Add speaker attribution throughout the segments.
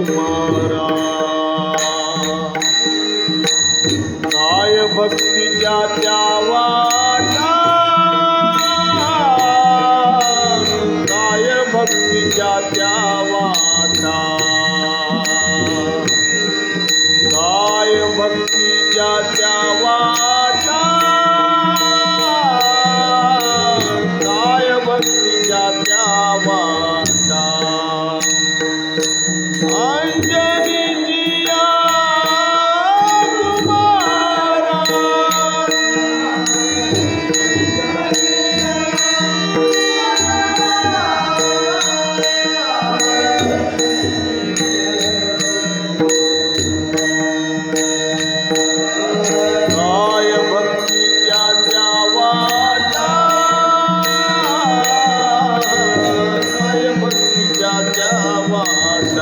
Speaker 1: कुमारा. काय भक्तीच्या त्यावा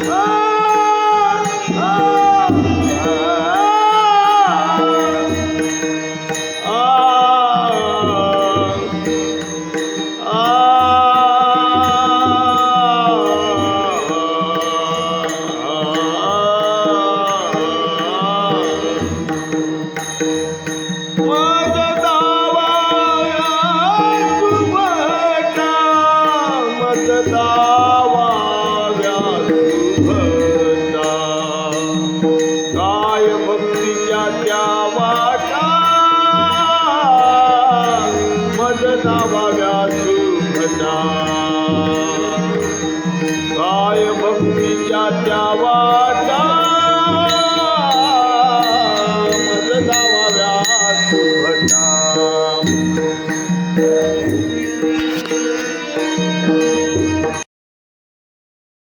Speaker 1: Oh! भक्तीच्या